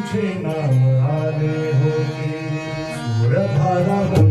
तुझे नाम आले होगी सुर